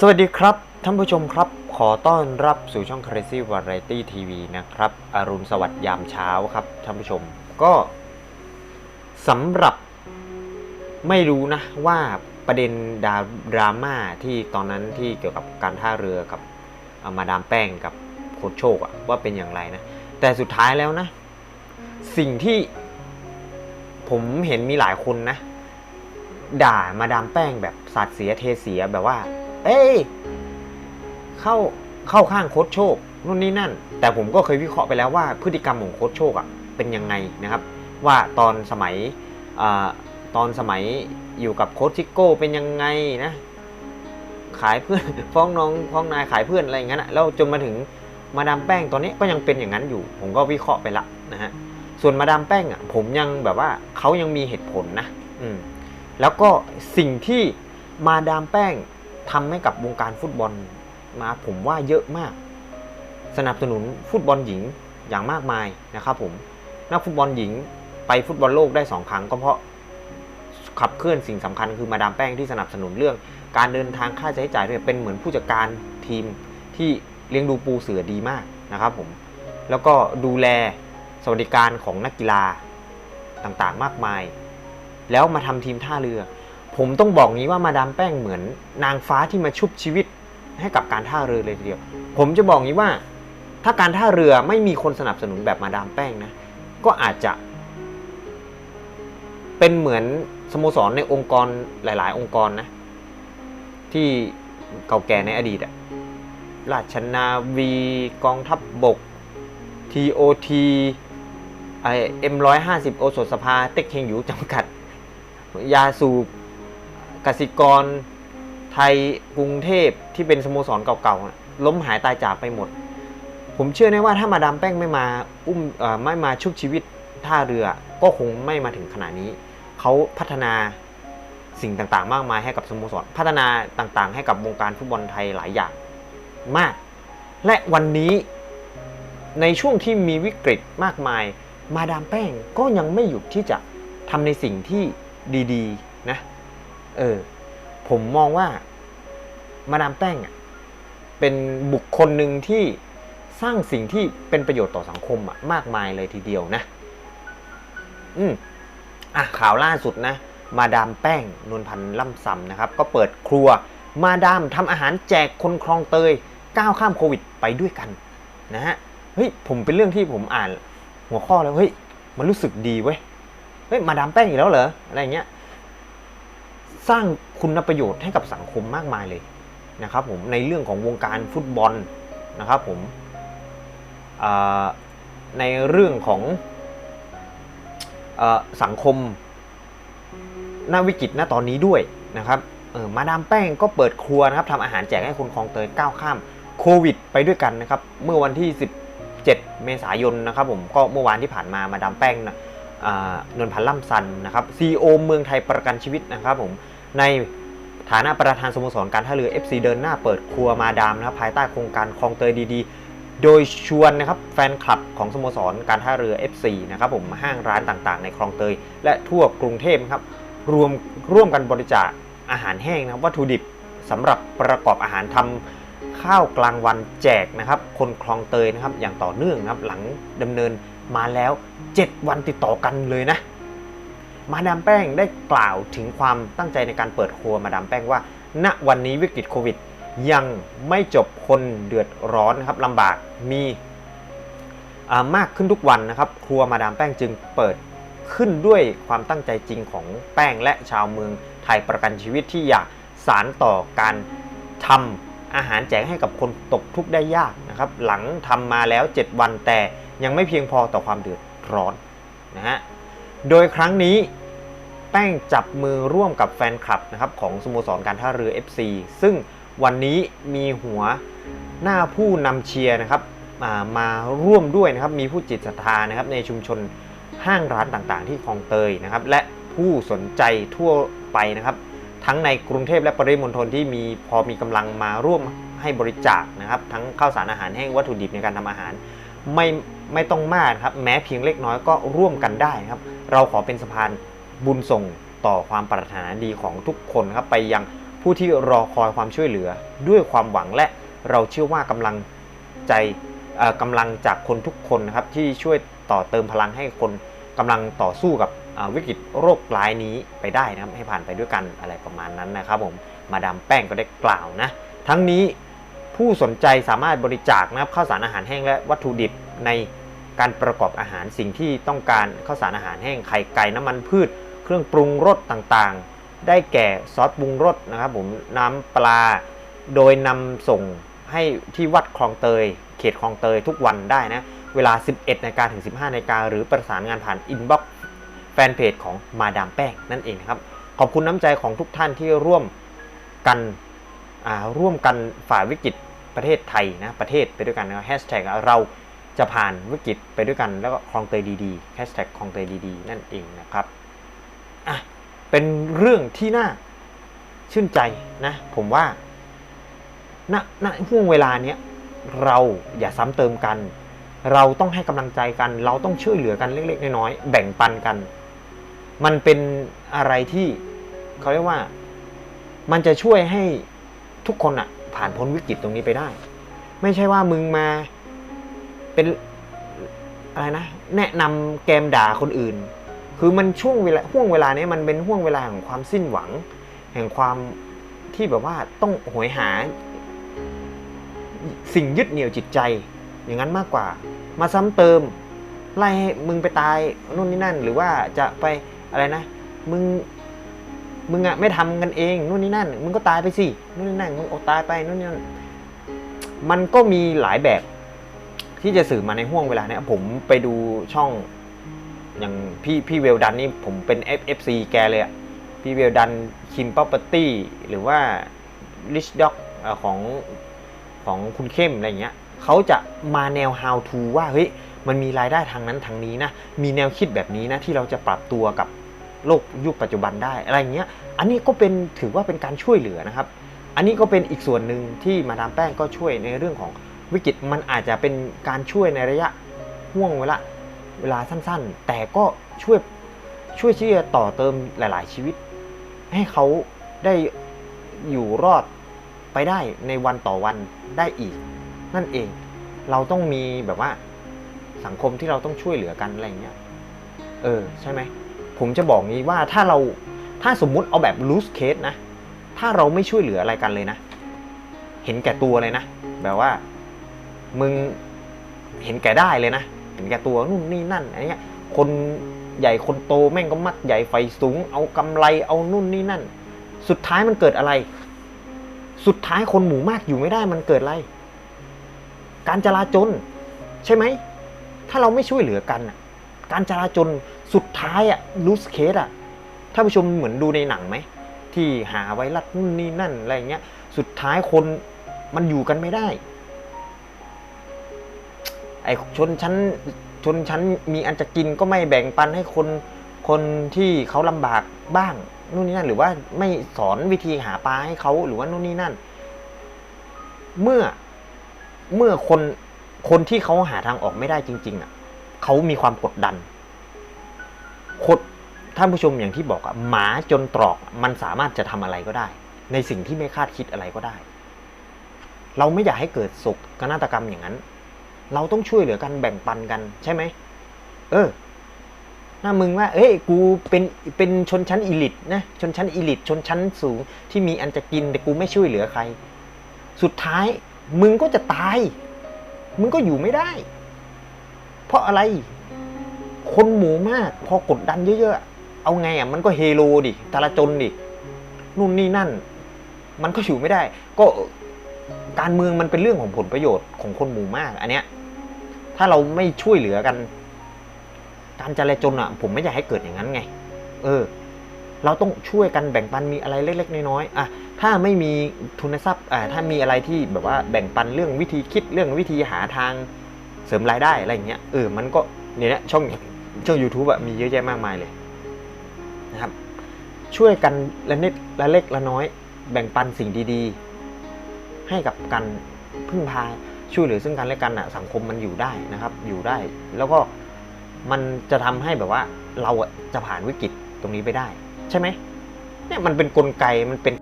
สวัสดีครับ ท่านผู้ชมครับ ขอต้อนรับสู่ช่อง Crazy Variety TV นะครับอรุณสวัสดิ์ยามเช้าครับ ท่านผู้ชมก็สำหรับไม่รู้นะว่าประเด็นดราดราม่าที่ตอนนั้นที่เกี่ยวกับการท่าเรือกับเอ่อมาดามแป้งกับโคชโชคอะว่าเป็นอย่างไรนะ แต่สุดท้ายแล้วนะ สิ่งที่ผมเห็นมีหลายคนนะ ด่ามาดามแป้งแบบสาดเสียเทเสียแบบว่า เอ้ยเข้าเข้าข้างโค้ชโชคนู่นนี่นั่น แต่ผมก็เคยวิเคราะห์ไปแล้วว่าพฤติกรรมของโค้ชโชคอะเป็นยังไงนะครับ ว่าตอนสมัยอตอนสมัยอยู่กับโค้ชทิโก้เป็นยังไงนะขายเพื่อนฟ้องน้องฟ้องนายขายเพื่อนอะไรอย่างนั้นอะแล้วจนมาถึงมาดามแป้งตอนนี้ก็ยังเป็นอย่างนั้นอยู่ ผมก็วิเคราะห์ไปละนะฮะส่วนมาดามแป้งอะผมยังแบบว่าเขายังมีเหตุผลนะอืมแล้วก็สิ่งที่มาดามแป้ง ทำให้กับวงการฟุตบอลมาผมว่าเยอะมาก สนับสนุนฟุตบอลหญิงอย่างมากมายนะครับผมนักฟุตบอลหญิงไปฟุตบอลโลกได้สองครั้งก็เพราะขับเคลื่อนสิ่งสำคัญคือมาดามแป้งที่สนับสนุนเรื่อง การเดินทางค่าใช้จ่ายด้วยเป็นเหมือนผู้จัดการทีมที่เลี้ยงดูปูเสือดีมากนะครับผมแล้วก็ดูแลสวัสดิการของนักกีฬาต่างๆมากมาย แล้วมาทำทีมท่าเรือ ผมต้องบอกงี้ว่ามาดามแป้งเหมือนนางฟ้าที่มาชุบชีวิตให้กับการท่าเรือเลยทีเดียว ผมจะบอกงี้ว่า ถ้าการท่าเรือไม่มีคนสนับสนุนแบบมาดามแป้งนะ ก็อาจจะ เป็นเหมือนสโมสรในองค์กรหลาย ๆ องค์กรนะ ที่เก่าแก่ในอดีตอะราชนาวีกองทัพบบก TOT ไอเอ็มร้อยห้าสิบโอสถสภา เต็กเฮงอยู่จำกัด ยาสูบ กสิกรไทยกรุงเทพที่เป็นสโมสรเก่าๆล้มหายตายจากไปหมด ผมเชื่อแน่ว่าถ้ามาดามแป้งไม่มาอุ้มไม่มาชุบชีวิตท่าเรือก็คงไม่มาถึงขนาดนี้ เขาพัฒนาสิ่งต่างๆ มากมายให้กับสโมสร พัฒนาต่างๆ ให้กับวงการฟุตบอลไทยหลายอย่างมาก และวันนี้ในช่วงที่มีวิกฤตมากมาย มาดามแป้งก็ยังไม่หยุดที่จะทำในสิ่งที่ดีๆ นะ เออ ผมมองว่ามาดามแป้งอะเป็นบุคคลหนึ่งที่สร้างสิ่งที่เป็นประโยชน์ต่อสังคมอะมากมายเลยทีเดียวนะ อืมอะข่าวล่าสุดนะ มาดามแป้งนวลพันธ์ล่ำซำนะครับ ก็เปิดครัว มาดามทำอาหารแจกคนคลองเตยก้าวข้ามโควิดไปด้วยกันนะฮะเฮ้ยผมเป็นเรื่องที่ผมอ่านหัวข้อแล้วเฮ้ยมันรู้สึกดีเว้ยเฮ้ยมาดามแป้งอีกแล้วเหรออะไรเงี้ย สร้างคุณประโยชน์ให้กับสังคมมากมายเลยนะครับผมในเรื่องของวงการฟุตบอลนะครับผมอ่าในเรื่องของเออสังคมหน้าวิกฤตณตอนนี้ด้วยนะครับเออมาดามแป้งก็เปิดครัวนะครับทำอาหารแจกให้คนคลองเตยก้าวข้ามโควิด ไปด้วยกันนะครับเมื่อวันที่ 17 เมษายนนะครับผมก็เมื่อวานที่ผ่านมามาดามแป้งนะอ่านวลพันธ์ล่ำซันนะครับซีโอเมืองไทยประกันชีวิตนะครับผม ในฐานะประธานสโมสรการท่าเรือ FC เดินหน้าเปิดครัวมาดามนะครับภายใต้โครงการคลองเตยดีๆ โดยชวนนะครับแฟนคลับของสโมสรการท่าเรือ FC นะครับผมห้างร้านต่างๆ ในคลองเตย และทั่วกรุงเทพนะครับรวมร่วมกันบริจาคอาหารแห้งนะครับวัตถุดิบสำหรับประกอบอาหารทำข้าวกลางวันแจกนะครับคนคลองเตยนะครับอย่างต่อเนื่องนะครับหลังดำเนินมาแล้ว 7 วันติดต่อกันเลยนะ มาดามแป้งได้กล่าวถึงความตั้งใจในการเปิดครัวมาดามแป้งว่า ณวันนี้วิกฤตโควิด ยังไม่จบคนเดือดร้อนนะครับลำบากมีมากขึ้นทุกวันนะครับ ครัวมาดามแป้งจึงเปิดขึ้นด้วยความตั้งใจจริงของแป้งและชาวเมืองไทยประกันชีวิตที่อยากสารต่อการทำอาหารแจกให้กับคนตกทุกข์ได้ยากนะครับ หลังทำมาแล้ว 7 วันแต่ยังไม่เพียงพอต่อความเดือดร้อนนะฮะโดยครั้งนี้ แป้งจับมือร่วมกับแฟนคลับนะครับของสโมสรการท่าเรือ FC ซึ่งวันนี้มีหัวหน้าผู้นำเชียร์นะครับมามาร่วมด้วยนะครับมีผู้จิตศรัทธานะครับในชุมชนห้างร้านต่างๆ ที่คลองเตยนะครับและผู้สนใจทั่วไปนะครับ ทั้งในกรุงเทพและปริมณฑลที่มีพอมีกำลังมาร่วมให้บริจาคนะครับ ทั้งข้าวสารอาหารแห้งวัตถุดิบในการทำอาหาร ไม่ไม่ต้องมากครับแม้เพียงเล็กน้อยก็ร่วมกันได้ครับ เราขอเป็นสะพาน บุญส่งต่อความปรารถนาดีของทุกคนครับไปยังผู้ที่รอคอยความช่วยเหลือด้วยความหวังและเราเชื่อว่ากำลังใจเอ่อกำลังจากคนทุกคนนะครับที่ช่วยต่อเติมพลังให้คนกำลังต่อสู้กับวิกฤตโรคร้ายนี้ไปได้นะครับให้ผ่านไปด้วยกันอะไรประมาณนั้นนะครับผมมาดามแป้งก็ได้กล่าวนะทั้งนี้ผู้สนใจสามารถบริจาคนะครับข้าวสารอาหารแห้งและวัตถุดิบในการประกอบอาหารสิ่งที่ต้องการข้าวสารอาหารแห้งไข่ไก่น้ำมันพืช เครื่องปรุงรสต่างๆ ได้แก่ซอสปรุงรสนะครับผมน้ำปลา โดยนำส่งให้ที่วัดคลองเตย เขตคลองเตยทุกวันได้นะ เวลา 11นาฬิกาถึง 15นาฬิกาหรือประสานงานผ่านอินบ็อกซ์แฟนเพจของมาดามแป้งนั่นเองนะครับ ขอบคุณน้ำใจของทุกท่านที่ร่วมกันร่วมกันฝ่าวิกฤตประเทศไทยนะประเทศไปด้วยกันนะแฮชแท็กเราจะผ่านวิกฤตไปด้วยกันแล้วก็คลองเตยดีๆแฮชแท็กคลองเตยดีๆนั่นเองนะครับ อะเป็นเรื่องที่น่าชื่นใจนะ ผมว่าณณห่วงเวลาเนี้ยเราอย่าซ้ำเติมกัน เราต้องให้กำลังใจกัน เราต้องช่วยเหลือกันเล็ก ๆ น้อยๆแบ่งปันกัน มันเป็นอะไรที่เขาเรียกว่า มันจะช่วยให้ทุกคนอะผ่านพ้นวิกฤตตรงนี้ไปได้ ไม่ใช่ว่ามึงมาเป็นอะไรนะ แนะนำแกมด่าคนอื่น คือมันช่วงเวลาห่วงเวลานี้มันเป็นห่วงเวลาของความสิ้นหวัง แห่งความที่แบบว่าต้องโหยหา สิ่งยึดเหนี่ยวจิตใจ อย่างนั้นมากกว่า มาซ้ำเติม ไล่ให้มึงไปตายนู่นนี่นั่น หรือว่าจะไปอะไรนะ มึงมึงอะไม่ทำกันเองนู่นนี่นั่น มึงก็ตายไปสินู่นนี่นั่นมึงอาตายไปนู่นนี่นั่นมันก็มีหลายแบบที่จะสื่อมาในห่วงเวลาเนี้ยผมไปดูช่อง อย่างพี่พี่เวลดันนี่ผมเป็น FFC แกเลยอะพี่เวลดันคิม p ป o ป e r t y หรือว่า Rich Dog เอ่อของของคุณเข้มอะไรเงี้ยเขาจะมาแนว how to ว่าเฮ้ยมันมีรายได้ทางนั้นทางนี้นะ มีแนวคิดแบบนี้นะที่เราจะปรับตัวกับโลกยุคปัจจุบันได้อะไรเงี้ย อันนี้ก็เป็นถือว่าเป็นการช่วยเหลือนะครับ อันนี้ก็เป็นอีกส่วนหนึ่งที่มาดามแป้งก็ช่วยในเรื่องของวิกฤตมันอาจจะเป็นการช่วยในระยะห่วงเวลา เวลาสั้นๆ แต่ก็ช่วยช่วยที่จะต่อเติมหลาย ๆ ชีวิต ให้เขาได้อยู่รอดไปได้ในวันต่อวันได้อีก นั่นเอง เราต้องมีแบบว่าสังคมที่เราต้องช่วยเหลือกันอะไรเงี้ยเออใช่ไหมผมจะบอกงี้ว่าถ้าเราถ้าสมมุติเอาแบบ loose case นะ ถ้าเราไม่ช่วยเหลืออะไรกันเลยนะ เห็นแก่ตัวเลยนะ แบบว่า มึงเห็นแก่ได้เลยนะ เห็นแก่ตัวนู่นนี่นั่นอะไรเงี้ยคนใหญ่คนโตแม่งก็มักใหญ่ไฟสูง เอากำไรเอานู่นนี่นั่น สุดท้ายมันเกิดอะไร สุดท้ายคนหมู่มากอยู่ไม่ได้มันเกิดอะไร การจราจน ใช่ไหม ถ้าเราไม่ช่วยเหลือกันการจราจนสุดท้ายอะลูสเคสอะถ้านผู้ชมเหมือนดูในหนังไหมที่หาไวรัสนู่นนี่นั่นอะไรเงี้ย สุดท้ายคนมันอยู่กันไม่ได้ ไอชนชั้นชนชั้นมีอันจะกินก็ไม่แบ่งปันให้คนคนที่เขาลำบากบ้างนู่นนี่นั่น หรือว่าไม่สอนวิธีหาปลาให้เขาหรือว่านู่นนี่นั่น เมื่อเมื่อคนคนที่เขาหาทางออกไม่ได้จริง ๆ อะเขามีความกดดันคนท่านผู้ชมอย่างที่บอกอะหมาจนตรอกมันสามารถจะทำอะไรก็ได้ ในสิ่งที่ไม่คาดคิดอะไรก็ได้ เราไม่อยากให้เกิดโศกนาฏกรรมอย่างนั้น เราต้องช่วยเหลือกันแบ่งปันกันใช่ไหมเออถ้ามึงว่า เอ้ย กูเป็น เป็นชนชั้นอีลิตนะ ชนชั้นอีลิตชนชั้นสูง ที่มีอันจะกิน แต่กูไม่ช่วยเหลือใคร สุดท้าย มึงก็จะตาย มึงก็อยู่ไม่ได้ เพราะอะไร คนหมู่มาก พอกดดันเยอะๆ เอาไงอะ มันก็เฮโลดิตาลจนดิ นู่นนี่นั่น มันก็อยู่ไม่ได้ ก็ การเมืองมันเป็นเรื่องของผลประโยชน์ของคนหมู่มาก อันเนี้ย ถ้าเราไม่ช่วยเหลือกัน การจราจนอะ ผมไม่อยากให้เกิดอย่างนั้นไง เออ เราต้องช่วยกันแบ่งปันมีอะไรเล็ก ๆ น้อยๆอะถ้าไม่มีทุนทรัพย์อ่าถ้ามีอะไรที่แบบว่าแบ่งปันเรื่องวิธีคิดเรื่องวิธีหาทางเสริมรายได้อะไรอย่างเงี้ยเออมันก็เนี่ยช่องช่อง YouTube อะมีเยอะแยะมากมายเลยนะครับ ช่วยกันละนิดละเล็กละน้อย แบ่งปันสิ่งดีๆ ให้กับกันพึ่งพา ช่วยเหลือซึ่งกันและกันอะสังคมมันอยู่ได้นะครับ อยู่ได้ แล้วก็มันจะทำให้แบบว่า เราอะจะผ่านวิกฤตตรงนี้ไปได้ ใช่ไหมเนี่ยมันเป็นนกลไกมันเป็น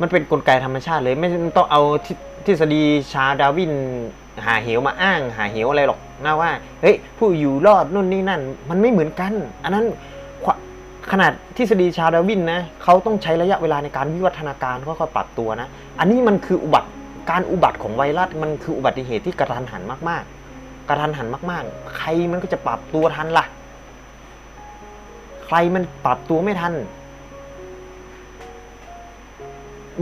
มันเป็นกลไกธรรมชาติเลย ไม่ต้องเอาทฤทฤษฎีชาดาวินหาเหวมาอ้างหาเหวอะไรหรอกนะว่าเฮ้ยผู้อยู่รอดนู่นนี่นั่น มันไม่เหมือนกัน อันนั้นขนาดทฤษฎีชาดาวินนะเขาต้องใช้ระยะเวลาในการวิวัฒนาการค่อยๆปรับตัวนะ อันนี้มันคืออุบัติ การอุบัติของไวรัสมันคืออุบัติเหตุที่กระทันหันมาก ๆ กระทันหันมาก ๆ ใครมันก็จะปรับตัวทันล่ะ ใครมันปรับตัวไม่ทัน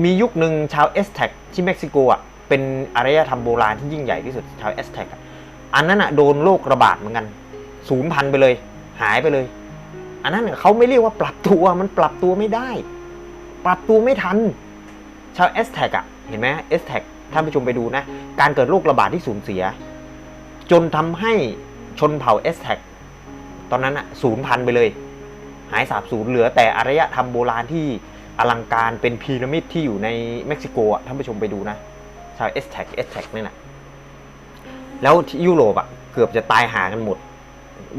มียุคหนึ่งชาวเอสแท็กที่เม็กซิโกอะเป็นอารยธรรมโบราณที่ยิ่งใหญ่ที่สุดชาวเอสแท็กอันนั้นอะโดนโรคระบาดเหมือนกันศูนย์พันไปเลย หายไปเลย อันนั้นเขาไม่เรียกว่าปรับตัวมันปรับตัวไม่ได้ ปรับตัวไม่ทัน ชาวเอสแท็กอะเห็นไหมเอสแท็ก ท่านผู้ชมไปดูนะ การเกิดโรคระบาดที่สูญเสีย จนทำให้ชนเผ่าเอสแท็กตอนนั้นอะศูนย์พันไปเลย หายสาบสูญเหลือแต่อารยธรรมโบราณที่อลังการเป็นพีระมิดที่อยู่ในเม็กซิโกอะท่านผู้ชมไปดูนะชาวเอสแท็กเอสแท็กนี่นะแล้วที่ยุโรปอะเกือบจะตายหากันหมด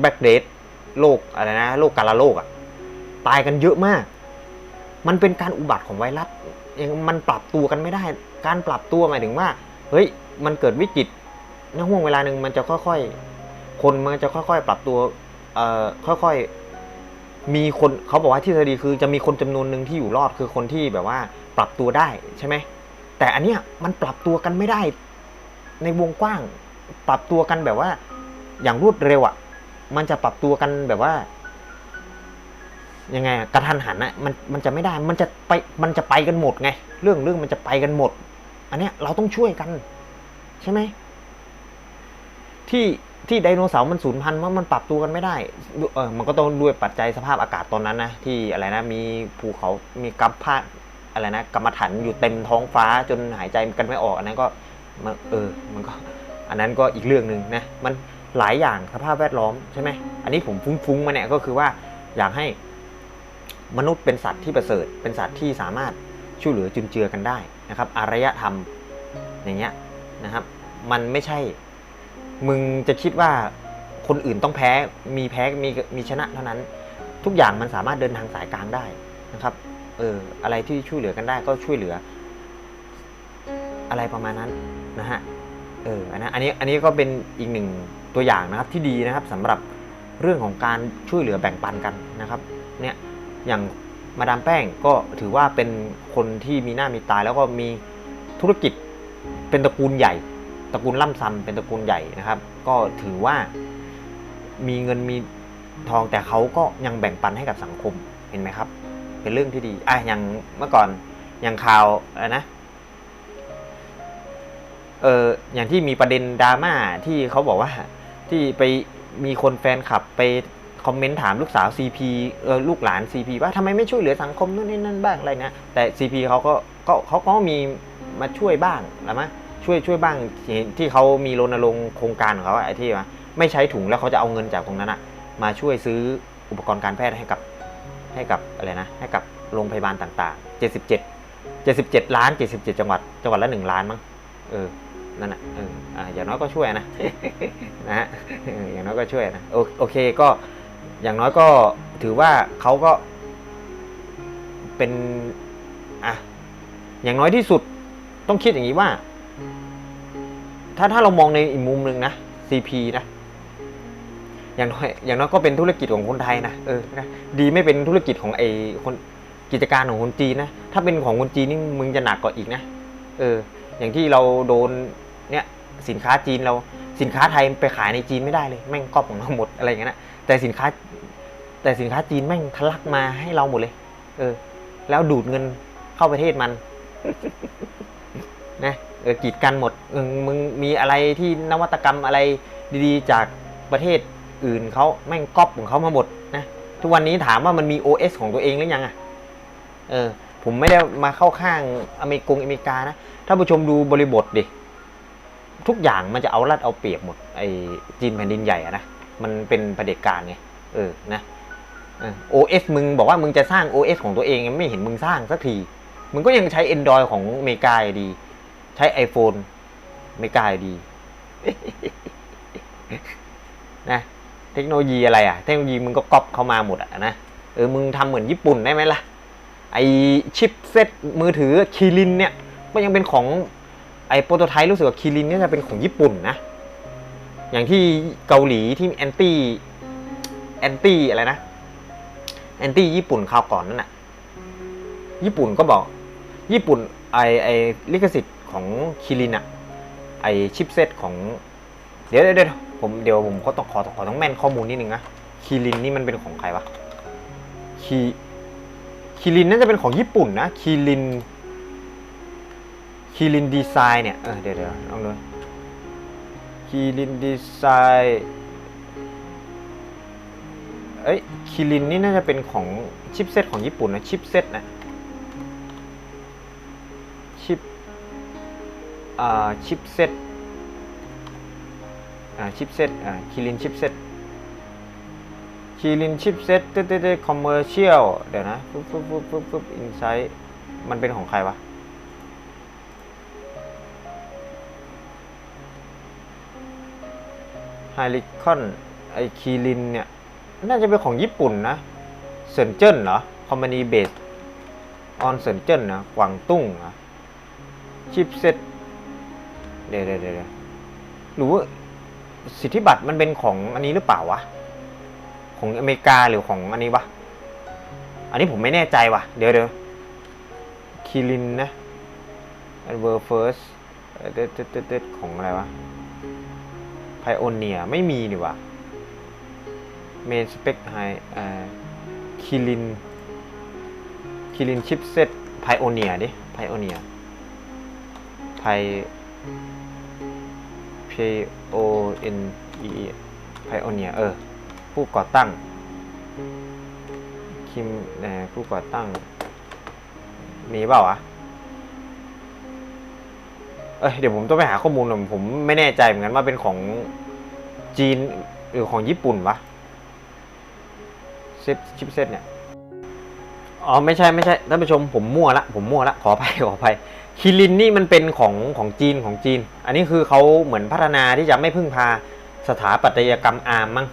แบ็กเดทโรคอะไรนะโรคกาลาโรคอะตายกันเยอะมาก มันเป็นการอุบัติของไวรัสยังมันปรับตัวกันไม่ได้ การปรับตัวหมายถึงว่า เฮ้ย มันเกิดวิกฤตในห่วงเวลาหนึ่งมันจะค่อยๆ คนมันจะค่อยๆ ปรับตัว เอ่อ ค่อยๆ มีคนเขาบอกว่าทฤษฎีคือจะมีคนจำนวนหนึ่งที่อยู่รอดคือคนที่แบบว่า ปรับตัวได้ใช่ไหม แต่อันเนี้ยมันปรับตัวกันไม่ได้ ในวงกว้าง ปรับตัวกันแบบว่า อย่างรวดเร็วอะ่ะ มันจะปรับตัวกันแบบว่ายังไงกระทันหันอะมันมันจะไม่ได้มันจะไปมันจะไปกันหมดไง เรื่องเรื่องมันจะไปกันหมด อันเนี้ยเราต้องช่วยกัน ใช่ไหมที่ที่ไดโนเสาร์มันสูญพันธุ์ว่ามันปรับตัวกันไม่ได้เออมันก็ต้องด้วยปัจจัยสภาพอากาศตอนนั้นนะที่อะไรนะมีภูเขา มีกัมพาอะไรนะกรรมฐานอยู่เต็มท้องฟ้าจนหายใจกันไม่ออก อันนั้นก็มันเออ มันก็ อันนั้นก็อีกเรื่องหนึ่งนะ มันหลายอย่างสภาพแวดล้อมใช่ไหมอันนี้ผมฟุ้งๆมาเนี่ยก็คือว่าอยากให้มนุษย์เป็นสัตว์ที่ประเสริฐ เป็นสัตว์ที่สามารถช่วยเหลือจุนเจือกันได้ นะครับอารยธรรมอย่างเงี้ยนะครับ มันไม่ใช่ มึงจะคิดว่าคนอื่นต้องแพ้มีแพ้มีมีชนะเท่านั้น ทุกอย่างมันสามารถเดินทางสายกลางได้นะครับเอออะไรที่ช่วยเหลือกันได้ก็ช่วยเหลือ อะไรประมาณนั้นนะฮะเอออันนั้นอันนี้อันนี้ก็เป็นอีกหนึ่งตัวอย่างนะครับที่ดีนะครับสำหรับเรื่องของการช่วยเหลือแบ่งปันกันนะครับเนี่ยอย่าง มาดามแป้งก็ถือว่าเป็นคนที่มีหน้ามีตาแล้วก็มีธุรกิจเป็นตระกูลใหญ่ ตระกูลล่ำซำเป็นตระกูลใหญ่นะครับ ก็ถือว่ามีเงินมีทองแต่เขาก็ยังแบ่งปันให้กับสังคมเห็นไหมครับ เป็นเรื่องที่ดีอะอย่างเมื่อก่อนอย่างข่าวอะไรนะเอออย่างที่มีประเด็นดราม่าที่เขาบอกว่าที่ไปมีคนแฟนคลับไป คอมเมนต์ถามลูกสาว CP เออลูกหลาน CP ว่าทำไมไม่ช่วยเหลือสังคมนู่นนี่นั่นบ้างอะไรนะแต่ CP เขาก็ก็เขาก็มีมาช่วยบ้างหรือมั้ยช่วยช่วยบ้างที่ที่เขามีรณรงค์โครงการของเขาไอ้ที่ว่าไม่ใช้ถุงแล้วเขาจะเอาเงินจากตรงนั้นอะมาช่วยซื้ออุปกรณ์การแพทย์ให้กับให้กับอะไรนะให้กับโรงพยาบาลต่างๆ 77 77 ล้าน 77 จังหวัด จังหวัดละ 1 ล้านมั้งเออนั่นน่ะเอออ่าอย่างน้อยก็ช่วยนะนะฮะอออย่างน้อยก็ช่วยนะโอโอเคก็ อย่างน้อยก็ถือว่าเขาก็เป็นอะอย่างน้อยที่สุดต้องคิดอย่างนี้ว่า ถ้าถ้าเรามองในอีกมุมหนึ่งนะ CP นะอย่างน้อยอย่างน้อยก็เป็นธุรกิจของคนไทยนะเออนะดีไม่เป็นธุรกิจของไอคนกิจการของคนจีนนะถ้าเป็นของคนจีนนี่มึงจะหนักกว่าอีกนะเออ อย่างที่เราโดนเนี่ยสินค้าจีนเราสินค้าไทยไปขายในจีนไม่ได้เลยแม่งก๊อปของเราหมดอะไรอย่างเงี้ยนะ แต่สินค้า แต่สินค้าจีนแม่งทะลักมาให้เราหมดเลย เออ แล้วดูดเงินเข้าประเทศมัน นะเออกีดกันหมดเออมึงมีอะไรที่นวัตกรรมอะไรดีๆ จากประเทศอื่นเขาแม่งก๊อปของเขามาหมดนะทุกวันนี้ถามว่ามันมี OS ของตัวเองหรือยังอะเออ ผมไม่ได้มาเข้าข้างอเมริกงอเมริกานะถ้าผู้ชมดูบริบทดิทุกอย่างมันจะเอารัดเอาเปรียบหมดไอ้จีนแผ่นดินใหญ่อะนะ มันเป็นประเผด็จการไงเออนะโอเอสมึงบอกว่ามึงจะสร้าง OS ของตัวเองไม่เห็นมึงสร้างสักที มึงก็ยังใช้ Android ของอเมริกาอยู่ดี ใช้ iPhone อเมริกาอยู่ดีนะเทคโนโลยีอะไรอะเทคโนโลยีมึงก็ก๊อปเข้ามาหมดอะนะเออมึงทำเหมือนญี่ปุ่นได้ไหมล่ะ ไอชิปเซ็ตมือถือคีรินเนี่ยก็ยังเป็นของไอโปรโตไทป์รู้สึกว่าคีรินเนี่ยจะเป็นของญี่ปุ่นนะ อย่างที่เกาหลีที่แอนตี้แอนตี้อะไรนะแอนตี้ญี่ปุ่นคราวก่อนนั่นน่ะ ญี่ปุ่นก็บอก ญี่ปุ่นไอไอลิขสิทธิ์ของคิรินอะไอชิปเซตของ เดี๋ยวเดี๋ยวผมเดี๋ยวผมก็ต้องขอขอต้องแม่นข้อมูลนิดนึงนะคิรินนี่มันเป็นของใครวะคีคิรินน่าจะเป็นของญี่ปุ่นนะคิรินคิรินดีไซน์เนี่ยเออเดี๋ยวเดี๋ยวลองดู คิรินดีไซน์เอ้ยคิรินนี่น่าจะเป็นของชิปเซตของญี่ปุ่นนะชิปเซตนะชิปอ่าชิปเซตอ่าชิปเซตอ่าคิรินชิปเซตคิรินชิปเซตเต้เต้เต้คอมเมอร์เชียลเดี๋ยวนะปุ๊บปุ๊บปุ๊บปุ๊บปุ๊บอินไซต์มันเป็นของใครวะ ไฮลิคอนไอคิรินเนี่ย น่าจะเป็นของญี่ปุ่นนะเซินเจิ้นเหรอ คอมพานีเบสออนเซินเจิ้นนะกวางตุ้งเหรอชิปเซ็ตเดี๋ยวเดี๋ยวเดี๋ยวหรือว่าสิทธิบัตรมันเป็นของอันนี้หรือเปล่าวะ ของอเมริกาหรือของอันนี้วะ อันนี้ผมไม่แน่ใจวะเดี๋ยวเดี๋ยวคิรินนะอันเวอร์เฟิร์สเด็ดเด็ดเด็ดของอะไรวะ พโอเนียไม่มีนี่วะเมนสเปคไฮคิรินคิรินชิปเซตไพโอเนียดิไพโอเนียไพ P O N E E ไพโอเนียเออ ผู้ก่อตั้ง คิมเอ่อผู้ก่อตั้ง มีเปล่าวะ เอ้ยเดี๋ยวผมต้องไปหาข้อมูลหน่อยผมไม่แน่ใจเหมือนกันว่าเป็นของจีนหรือของญี่ปุ่นวะเซตชิปเซตเนี่ยอ๋อไม่ใช่ไม่ใช่ท่านผู้ชมผมมั่วละผมมั่วละขออภัยขออภัยคิรินนี่มันเป็นของของจีนของจีน อันนี้คือเขาเหมือนพัฒนาที่จะไม่พึ่งพาสถาปัตยกรรมอาร์มมั้ง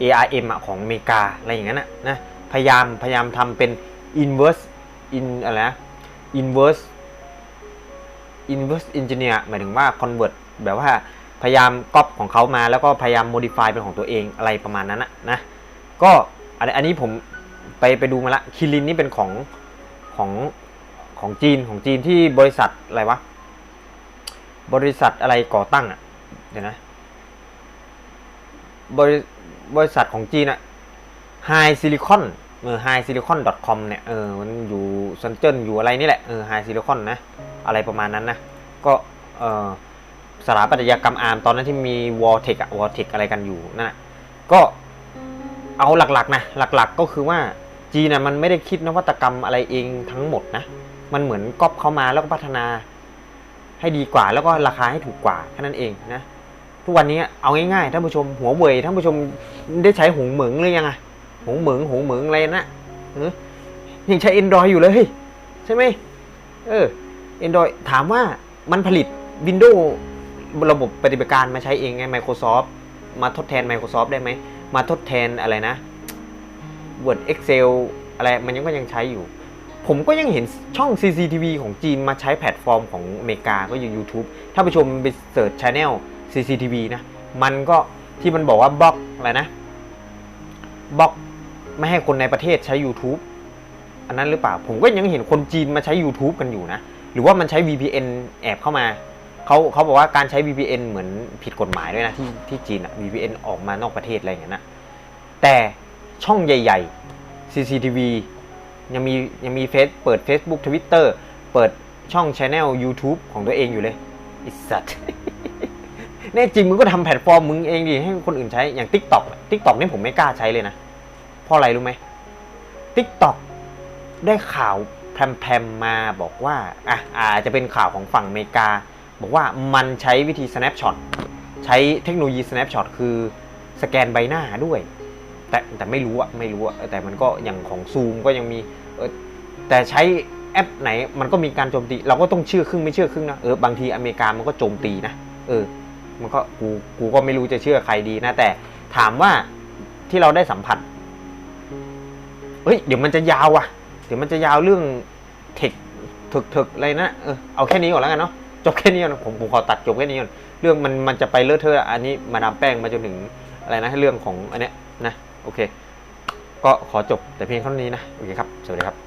ARM อะของอเมริกาอะไรอย่างนั้นนะนะพยายามพยายามทำเป็น inverse in อะไรนะ inverse inverse engineer หมายถึงว่า convert แบบว่าพยายามก๊อปของเขามาแล้วก็พยายาม modify เป็นของตัวเองอะไรประมาณนั้นนะนะก็อันนี้ผมไปไปดูมาละคิรินนี่เป็นของของของจีนของจีนที่บริษัทอะไรวะ บริษัทอะไรก่อตั้งอะเดี๋ยวนะบริบริษัทของจีนอะ High Silicon เออ High Silicon com เนี่ยเออมันอยู่ซันเจิ้นอยู่อะไรนี่แหละเออ High Silicon นะ อะไรประมาณนั้นนะ ก็สถาปัตยกรรมอาร์มตอนนั้นที่มี w a l t e c อะ w a l t e c อะไรกันอยู่นั่นนะก็เอาหลักๆนะหลักๆก็คือว่าจีนน่ะมันไม่ได้คิดนวัตกรรมอะไรเองทั้งหมดนะ มันเหมือนก๊อปเข้ามาแล้วก็พัฒนาให้ดีกว่าแล้วก็ราคาให้ถูกกว่าแค่นั้นเองนะทุกวันนี้เอาง่ายๆท่านผู้ชมหัวเว่ยท่านผู้ชมได้ใช้หงเหมืองหรือยังอะหงเหมืองหงเหมืองอะไรนะยังใช้ Android อยู่เลยใช่ไหมเออ Android ถามว่ามันผลิต Windows ระบบปฏิบัติการมาใช้เองไง Microsoft มาทดแทน Microsoft ได้ไหม มาทดแทนอะไรนะ Word Excel อะไรมันยังก็ยังใช้อยู่ ผมก็ยังเห็นช่อง CCTV ของจีนมาใช้แพลตฟอร์มของอเมริกาก็อยู่ YouTube ถ้าผู้ชมไปเสิร์ช Channel CCTV นะ มันก็ที่มันบอกว่าบล็อกอะไรนะบล็อกไม่ให้คนในประเทศใช้ YouTube อันนั้นหรือเปล่า ผมก็ยังเห็นคนจีนมาใช้ YouTube กันอยู่นะ หรือว่ามันใช้ VPN แอบเข้ามาเขาเขาบอกว่าการใช้ VPN เหมือนผิดกฎหมายด้วยนะที่ที่จีนอะ VPN ออกมานอกประเทศอะไรอย่างนั้นนะแต่ช่องใหญ่ๆ CCTV ยังมียังมีเฟซเปิด Facebook Twitter เปิดช่อง Channel YouTube ของตัวเองอยู่เลยไอิสัตแน่จริงมึงก็ทำแพลตฟอร์มมึงเองดิให้คนอื่นใช้อย่าง TikTok TikTok นี่ผมไม่กล้าใช้เลยนะ เพราะอะไรรู้ไหม TikTok ได้ข่าว แพรมๆมาบอกว่าอะอาจจะเป็นข่าวของฝั่งอเมริกา บอกว่ามันใช้วิธี snapshot ใช้เทคโนโลยี snapshot คือสแกนใบหน้าด้วย แต่แต่ไม่รู้อะไม่รู้อะแต่มันก็อย่างของซูมก็ยังมีเออแต่ใช้แอปไหนมันก็มีการโจมตี เราก็ต้องเชื่อครึ่งไม่เชื่อครึ่งนะเออบางทีอเมริกามันก็โจมตีนะเออมันก็กูกูก็ไม่รู้จะเชื่อใครดีนะ แต่ถามว่าที่เราได้สัมผัสเฮ้ยเดี๋ยวมันจะยาวอะเถึงมันจะยาวเรื่องเทคถึกถึกอะไรนะเออเอาแค่นี้ก่อนแล้วกันเนาะจบแค่นี้ก่อนผมผมขอตัดจบแค่นี้ก่อนเรื่องมันมันจะไปเลอะเทอะอันนี้มาดามแป้งมาจนถึงอะไรนะเรื่องของอันเนี้ยนะโอเค ก็ขอจบแต่เพียงเท่านี้นะโอเคครับสวัสดีครับ